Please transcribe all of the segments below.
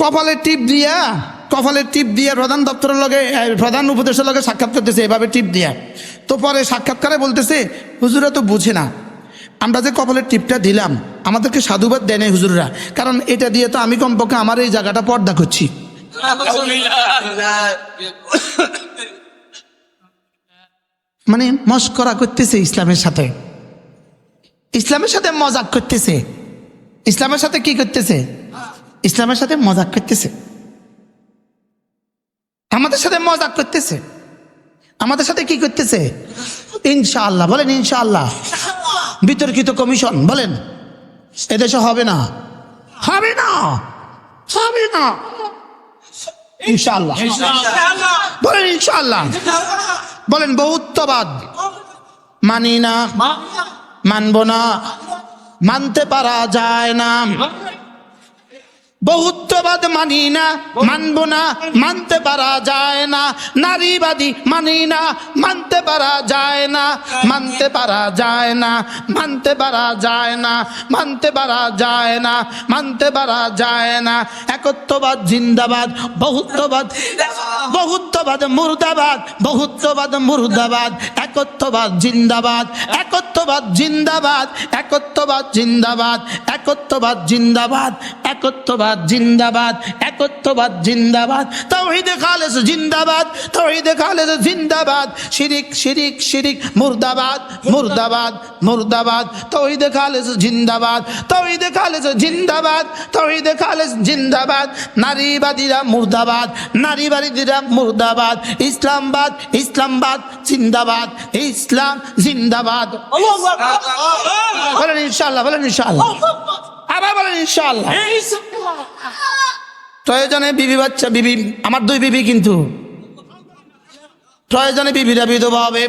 কপালের টিপ দিয়া, কপালের টিপ দিয়ে প্রধান দপ্তরের লগে প্রধান উপদেশের লগে সাক্ষাৎ করতেছে, এভাবে টিপ দিয়া। তো পরে সাক্ষাৎকারে বলতেছে, হুজুরা তো বুঝে না, আমরা যে কপালের টিপটা দিলাম, আমাদেরকে সাধুবাদ দেয় নাই হুজুররা, কারণ এটা দিয়ে তো আমি কমপক্ষে আমার এই জায়গাটা পর্দা করছি। মানে মস্করা করতেছে ইসলামের সাথে। ইসলামের সাথে মজাক করতেছে। ইসলামের সাথে কি করতেছে? ইসলামের সাথে মজাক করতেছে। আমাদের সাথে মজাক করতেছে। আমাদের সাথে কি করতেছে? ইনশাআল্লাহ, বলেন ইনশাআল্লাহ। বিতর্কিত কমিশন, বলেন। এদেশে হবে না। হবে না। হবে না। ইনশাআল্লাহ। বলেন ইনশাআল্লাহ। বলেন বহুত্ববাদ। মানি না। মানব না। মানতে পারা যায় না। বহুত্ববাদ মানি না, মানব না, মানতে পারা যায় না, নারীবাদী মানি না, মানতে পারা যায় না, মানতে পারা যায় না, মানতে পারা যায় না, মানতে পারা যায় না, মানতে পারা যায় না। একত্ববাদ জিন্দাবাদ, বহুত্ববাদ বহুত্ববাদ মুর্দাবাদ বহুত্ববাদ মুর্দাবাদ, একত্ববাদ জিন্দাবাদ একত্ববাদ জিন্দাবাদ একত্ববাদ জিন্দাবাদ একত্ববাদ জিন্দাবাদ, একত্ববাদ জিন্দাবাদ একত্ববাদ জিন্দাবাদ তাওহীদে খালেস জিন্দাবাদ তাওহীদে খালেস জিন্দাবাদ শিরিক শিরিক শিরিক মুর্দাবাদ মুর্দাবাদ মুর্দাবাদ তাওহীদে খালেস জিন্দাবাদ তাওহীদে খালেস জিন্দাবাদ তাওহীদে খালেস জিন্দাবাদ নারীবাদীরা মুর্দাবাদ নারীবাদীরা মুর্দাবাদ ইসলামবাদ ইসলামবাদ জিন্দাবাদ ইসলাম জিন্দাবাদ। বলেন ইনশাআল্লাহ বলেন ইনশাআল্লাহ। আবার বলেন ইনশাআল্লাহ। প্রয়োজনে বিবি বাচ্চা বিবি আমার দুই বিবি কিন্তু। প্রয়োজনে বিবিরা বিধবা হবে।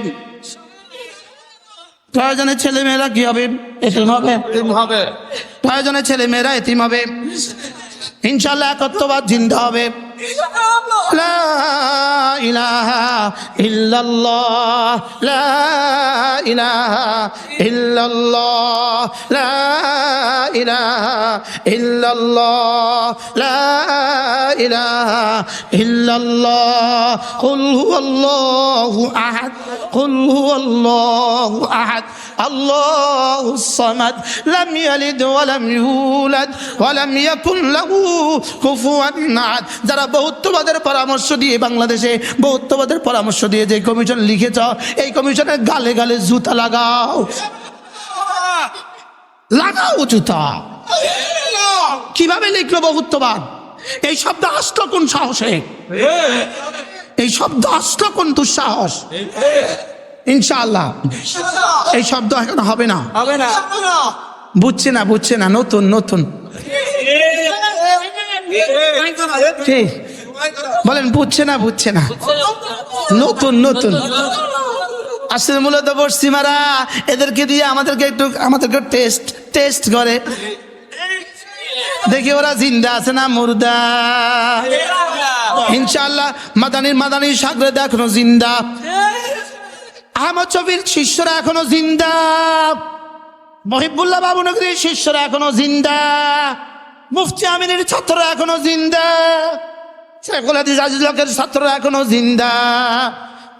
প্রয়োজনে ছেলে মেয়েরা কি হবে? এতিম হবে। হবে। প্রয়োজনে ছেলে মেয়েরা এতিম হবে। ইনশাল্লাহ একত্রবাদ জিন্দা হবে। লা ইলাহা ইল্লাল্লাহ, লা ইলাহা ইল্লাল্লাহ, লা ইলাহা ইল্লাল্লাহ, লা ইলাহা ইল্লাল্লাহ। কুল হুয়াল্লাহু আহাদ, কুল হুয়াল্লাহু আহাদ। আল্লাহুস সামাদ লাম ইয়ালিদ ওয়া লাম ইউলাদ ওয়া লাম ইয়াকুন লাহু কুফুয়ান আহাদ। যারা বহুত্ববাদের পরামর্শ দিয়ে বাংলাদেশে বহুত্ববাদের পরামর্শ দিয়ে যে কমিশন লিখেছ, এই কমিশনের গালে গালে জুতা লাগাও। লাগাও জুতা। কীভাবে লিখলো বহুত্ববাদ? এই শব্দ আসলো কোন সাহসে? এই শব্দ আসলো কোন দুঃসাহস? ইনশাআল্লাহ। এই শব্দ এখন হবে না। হবে না। বুঝছে না বুঝছে না নতুন নতুন। বলেন বুঝছে না বুঝছে না। নতুন নতুন। আসলে মূলত পশ্চিমারা এদেরকে দিয়ে আমাদেরকে একটু আমাদেরকে টেস্ট টেস্ট করে। দেখি ওরা জিন্দা আছে না মুর্দা? ইনশাল্লাহ মাদানির মাদানির সাগরে এখনও জিন্দা। আহমদ শফির শিষ্যরা এখনও জিন্দা। মহিবুল্লাহ বাবু নগরীর শিষ্যরা এখনও জিন্দা। মুফতি আমিনের ছাত্ররা এখনও জিন্দা। শেখুল হাদিস আজিজ লোকের ছাত্ররা এখনও জিন্দা।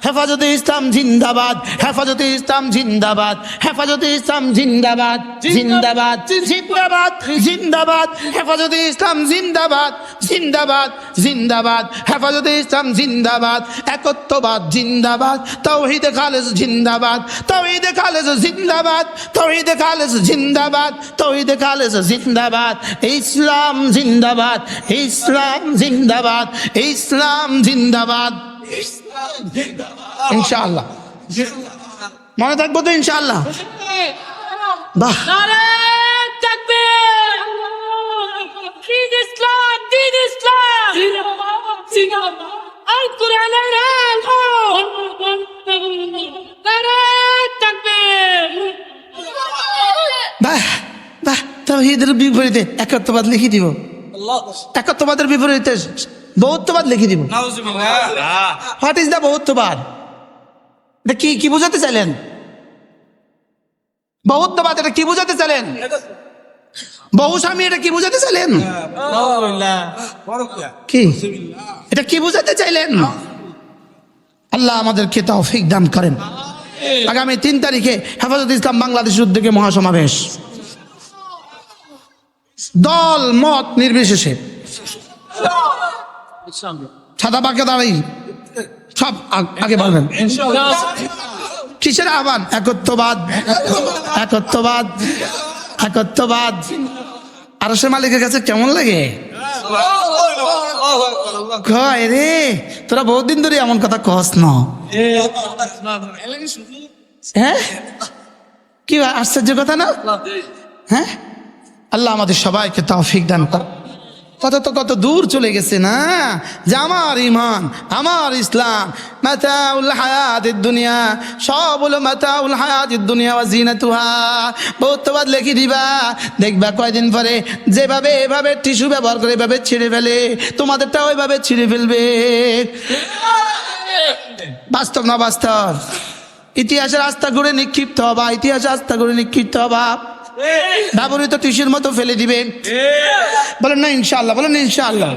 হেফাজতে ইসলাম জিন্দাবাদ, হেফাজতে ইসলাম জিন্দাবাদ, হেফাজতে ইসলাম জিন্দাবাদ জিন্দাবাদ জিন্দাবাদ জিন্দাবাদ, হেফাজতে ইসলাম জিন্দাবাদ জিন্দাবাদ জিন্দাবাদ, হেফাজতে ইসলাম জিন্দাবাদ, একত্ববাদ জিন্দাবাদ, তৌহিদে খালেস জিন্দাবাদ, তৌহিদে খালেস জিন্দাবাদ, তৌহিদে খালেস জিন্দাবাদ, তৌহিদে খালেস জিন্দাবাদ, ইসলাম জিন্দাবাদ ইসলাম জিন্দাবাদ ইসলাম জিন্দাবাদ। ইনশাআল্লাহ। মনে থাকব তো ইনশাআল্লাহ। বাহ। তৌহিদের বিপরীতে একত্ববাদ লিখে দিব। একত্ববাদের বিপরীতে বহুত্ববাদ লিখে দিব। হোয়াট ইজ দ্য বহুত্ববাদ? এটা কি কি বোঝাতে চাইলেন? বহুত্ববাদ এটা কি বোঝাতে চাইলেন? বহু স্বামী এটা কি বুঝাতে চাইলেন? কি? এটা কি বুঝাতে চাইলেন? আল্লাহ আমাদেরকে তৌফিক দান করেন। আগামী তিন তারিখে হেফাজত ইসলাম বাংলাদেশের উদ্যোগে মহাসমাবেশ। দল মত নির্বিশেষে। সাদা বাক্যে দাঁড়াই। সব আগে বলবেন। কিসের আহ্বান? একত্ববাদ। একত্ববাদ। একত্ববাদ। আর সে মালিকের কাছে কেমন লাগে? রে, তোরা বহুদিন ধরে এমন কথা কস না। হ্যাঁ? কি আশ্চর্য কথা না? হ্যাঁ? আল্লাহ আমাদের সবাইকে তৌফিক দান কর। কত তো কত দূর চলে গেছে না? যে আমার ইমান আমার ইসলাম, মাতাউল হায়াতের দুনিয়া, সব হলো মাতাউল হায়াতের দুনিয়া ওয়া জিনাতুহা। বহুত্ববাদ লেখি দিবা। দেখবা কয়দিন পরে যেভাবে এভাবে টিস্যু ব্যবহার করে এভাবে ছিঁড়ে ফেলে, তোমাদেরটা ওইভাবে ছিঁড়ে ফেলবে। বাস্তব না বাস্তব? ইতিহাসের আস্থা ঘুরে নিক্ষিপ্ত হবা, ইতিহাসের আস্থা ঘুরে নিক্ষিপ্ত হবা। ব্যবহৃত টিসির মতো ফেলে দিবেন বলেন না ইনশাল্লাহ বলেন না ইনশাআল্লাহ।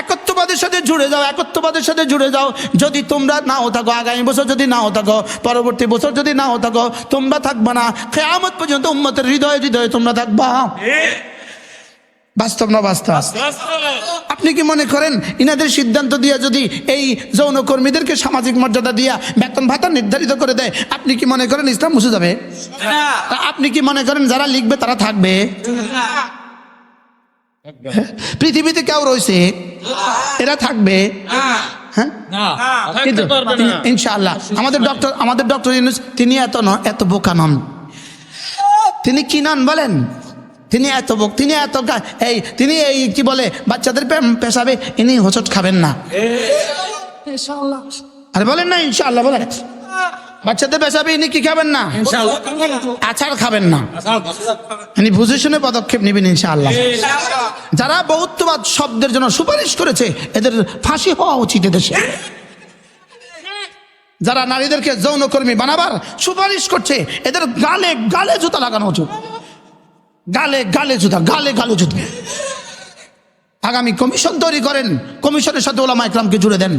একত্ববাদের সাথে জুড়ে যাও একত্ববাদের সাথে জুড়ে যাও। যদি তোমরা নাও থাকো আগামী বছর যদি নাও থাকো পরবর্তী বছর যদি নাও থাকো তোমরা থাকবা না কেয়ামত পর্যন্ত উম্মতের হৃদয়ে হৃদয়ে তোমরা থাকবা। বাস্তব না বাস্তব? আপনি কি মনে করেন ইনাদের সিদ্ধান্ত দিয়ে যদি এই যৌনকর্মীদেরকে সামাজিক মর্যাদা দিয়া বেতন ভাতা নির্ধারিত করে দেয় আপনি কি মনে করেন ইসলাম মুছে যাবে? আপনি কি মনে করেন যারা লিখবে তারা থাকবে? পৃথিবীতে কেউ রয়েছে এরা থাকবে? হ্যাঁ? কিন্তু ইনশাআল্লাহ আমাদের ডক্টর আমাদের ডক্টর ইউনুস তিনি এত এত বোকা নন। তিনি কি নন বলেন? তিনি এত বোক তিনি এত এই তিনি এই কি বলে বাচ্চাদের পেশাবে ইনি হোঁচট খাবেন না। আরে বলেন না ইনশাআল্লাহ বলেন। বাচ্চাদের পেশাবে ইনি কি খাবেন না? আচার খাবেন না। ইনি বুঝে শুনে পদক্ষেপ নেবেন ইনশাআল্লাহ। যারা বহুত্ববাদ শব্দের জন্য সুপারিশ করেছে এদের ফাঁসি হওয়া উচিত এদেশে। যারা নারীদেরকে যৌনকর্মী বানাবার সুপারিশ করছে এদের গালে গালে জুতা লাগানো উচিত। গালে গালে জুতা গালে গালে জুতা। আগামী কমিশন তৈরি করেন কমিশনের সাথে ওলামা ইকরামকে জুড়ে দেন।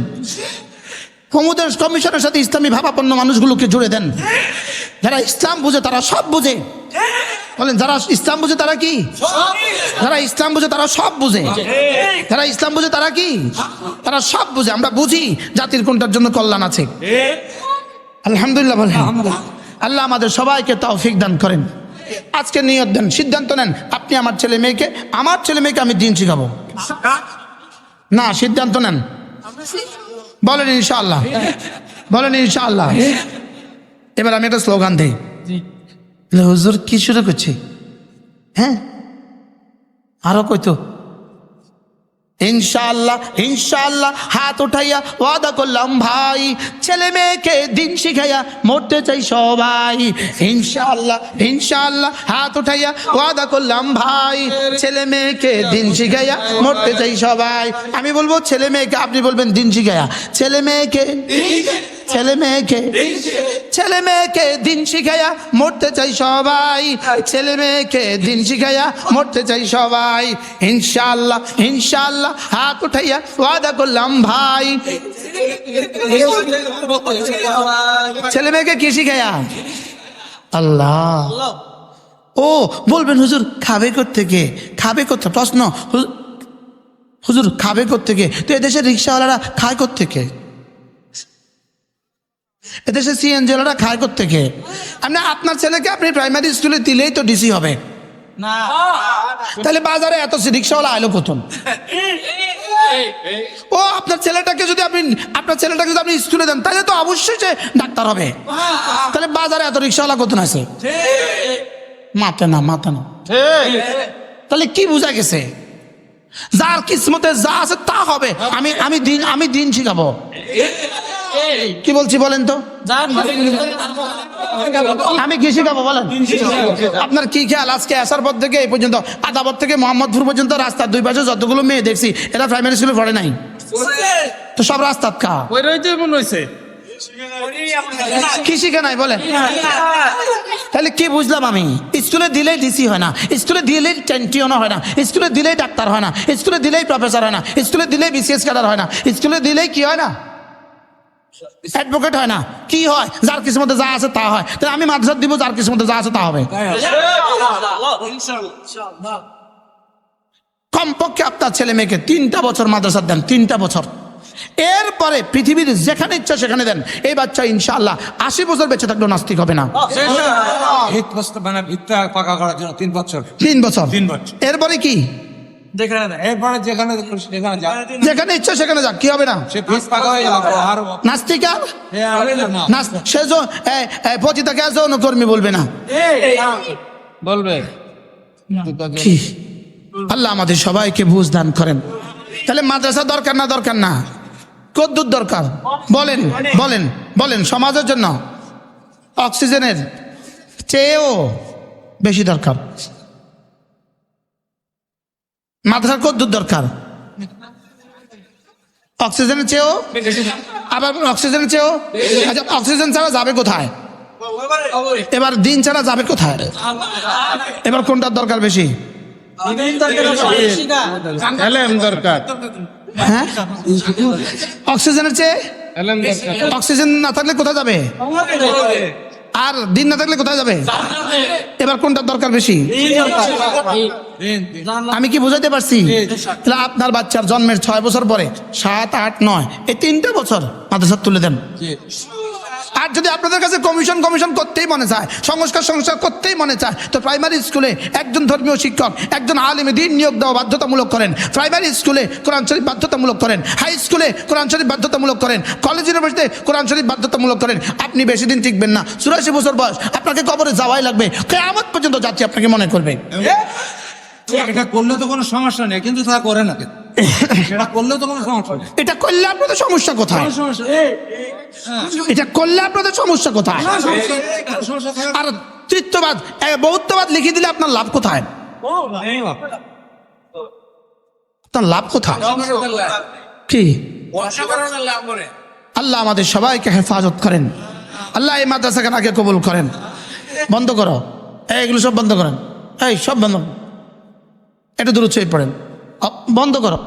কমুদের কমিশনের সাথে ইসলামী ভাবাপন্ন মানুষগুলোকে জুড়ে দেন। যারা ইসলাম বুঝে তারা সব বুঝে। বলেন যারা ইসলাম বুঝে তারা কি? যারা ইসলাম বুঝে তারা সব বুঝে। যারা ইসলাম বুঝে তারা কি? তারা সব বুঝে। আমরা বুঝি জাতির কোনটার জন্য কল্যাণ আছে। আলহামদুলিল্লাহ বলেন। আল্লাহ আমাদের সবাইকে তৌফিক দান করেন। আজকে নিয়ত দেন সিদ্ধান্ত নেন আপনি আমার ছেলে মেয়েকে আমার ছেলে মেয়েকে আমি দিন শিখাবো। না সিদ্ধান্ত নেন। বলেন ইনশাআল্লাহ। বলেন ইনশাআল্লাহ। এবার আমি একটা স্লোগান দিই। হুজুর কি শুরু করছে? হ্যাঁ? আরও কইতো। ইনশাআল্লাহ ইনশাল্লাহ হাত উঠাইয়া ওয়াদা করলাম, ভাই, ছেলে মেয়েকে দিন শিখাইয়া মরতে চাই সবাই। ইনশাল্লাহ ইনশাল্লাহ হাত উঠাইয়া ওয়াদা করলাম, ভাই, ছেলে মেয়েকে দিন শিখাইয়া মরতে চাই সবাই। আমি বলব, ছেলে মেয়েকে আপনি বলবেন দিন শিখাইয়া। ছেলে মেয়েকে ছেলে মেয়েকে ছেলে মেয়েকে দিন শিখাইয়া মরতে চাই সবাই। ছেলে মেয়েকে দিন শিখাইয়া মরতে চাই সবাই। ইনশাআল্লাহ ইনশাআল্লাহ হাত উঠাইয়া ওয়াদা করলাম ভাই। ছেলে মেয়েকে কি শিখাইয়া? আল্লাহ। ও বলবেন হুজুর খাবে থেকে খাবে করতে প্রশ্ন হুজুর- হুজুর খাবে থেকে তো এদেশের রিক্সাওয়ালারা খায় থেকে এদেশে সিএনজিওয়ালারা খায় থেকে আপনি আপনার ছেলেকে আপনি প্রাইমারি স্কুলে দিলেই তো ডিসি হবে। তাহলে বাজারে এত রিক্সাওয়ালা আইলো প্রথম ও আপনার ছেলেটাকে যদি আপনি আপনার ছেলেটাকে যদি আপনি স্কুলে দেন তাহলে তো অবশ্যই সে ডাক্তার হবে। তাহলে বাজারে এত রিক্সাওয়ালা কত আছে? মাতে না মাতে না। তাহলে কি বোঝা গেছে? যার কিসমতে যা আছে তা হবে। আমি আমি দিন আমি দিন শিখাবো। কি বলছি বলেন তো? আমি কি শিখাবো বলেন? আপনার কি খেয়াল? আজকে আসার পর থেকে এই পর্যন্ত আদাবর থেকে মোহাম্মদপুর পর্যন্ত রাস্তার দুই পাশে যতগুলো মেয়ে দেখছি এরা প্রাইমারি স্কুলে পড়ে নাই। তো সব রাস্তার কা? ওই রইতে মনে হয়েছে কি শিখে নাই বলেন? তাহলে কি বুঝলাম আমি? স্কুলে দিলেই ডিসি হয় না। স্কুলে দিলেই টেন্টিয়নও হয় না। স্কুলে দিলেই ডাক্তার হয় না। স্কুলে দিলেই প্রফেসর হয় না। স্কুলে দিলেই বিসিএস ক্যাডার হয় না। স্কুলে দিলেই কি হয় না? অ্যাডভোকেট হয় না। কি হয়? যার কিছু মধ্যে যা আছে তা হয়। তাহলে আমি মাদ্রাসা দিব যার কিছু মধ্যে যা আছে তা হবে। কমপক্ষে আপনার ছেলে মেয়েকে তিনটা বছর মাদ্রাসা দেন তিনটা বছর। এরপরে পৃথিবীর যেখানে ইচ্ছা সেখানে দেন। এই বাচ্চা ইনশাআল্লাহ আশি বছর বেঁচে থাকলেও নাস্তিক হবে না। মানে তিন বছর। তিন বছর। এরপরে কি? এরপরে যেখানে সেখানে যা যেখানে ইচ্ছা সেখানে যাক কি হবে না? সে পাকা হয়ে আর নাস্তিকা? সে যো- এ- এ, পতিতাকে বলবে না। বলবে। কি? আল্লাহ আমাদের সবাইকে বুঝ দান করেন। তাহলে মাদ্রাসা দরকার না দরকার না? কদ্দুর দরকার। বলেন বলেন বলেন সমাজের জন্য। অক্সিজেনের চেয়েও বেশি দরকার। মাদ্রাসার কদ্দুর দরকার। অক্সিজেনের চেয়েও? আবার অক্সিজেনের চেয়েও? আচ্ছা অক্সিজেন ছাড়া যাবে কোথায়? এবার দিন ছাড়া যাবে কোথায় এবার কোনটার দরকার বেশি? হ্যাঁ? অক্সিজেনের চেয়ে? অক্সিজেন না থাকলে কোথায় যাবে? আর দিন না থাকলে কোথায় যাবে? এবার কোনটা দরকার বেশি? আমি কি বুঝাতে পারছি? আপনার বাচ্চার জন্মের ছয় বছর পরে সাত, আট, নয়, এই তিনটা বছর মাদ্রাসা তুলে দেন। আর যদি আপনাদের কাছে কমিশন কমিশন করতেই মনে চায়, সংস্কার সংস্কার করতেই মনে চায়, তো প্রাইমারি স্কুলে একজন ধর্মীয় শিক্ষক, একজন আলিমে দিন নিয়োগ দেওয়া বাধ্যতামূলক করেন। প্রাইমারি স্কুলে কোরআন শরীফ বাধ্যতামূলক করেন। হাই স্কুলে কোরআন শরীফ বাধ্যতামূলক করেন। কলেজ ইউনিভার্সিটিতে কোরআন শরীফ বাধ্যতামূলক করেন। আপনি বেশি দিন টিকবেন না। চুরাশি বছর বয়স। আপনাকে কবরে যাওয়াই লাগবে। কেয়ামত পর্যন্ত যাচ্ছি আপনাকে মনে করবে। এটা করলে তো কোনো সমস্যা নেই, কিন্তু তা করে না সেটা করলেও তো কোনো সমস্যা এটা করলে আপনাদের সমস্যা কোথায়? সমস্যা এটা করলে আপনাদের সমস্যা কোথায়? আর তৃতীয়বাদ এ, বহুত্ববাদ লিখে দিলে আপনার লাভ কোথায়? আপনার লাভ কোথায়? কি? আল্লাহ আমাদের সবাইকে হেফাজত করেন। আল্লাহ এই মাদ্রাসাকে আগে কবুল করেন। বন্ধ করো। এগুলো সব বন্ধ করেন। এই সব বন্ধ এটা দূর চেয়ে পড়েন। বন্ধ করো।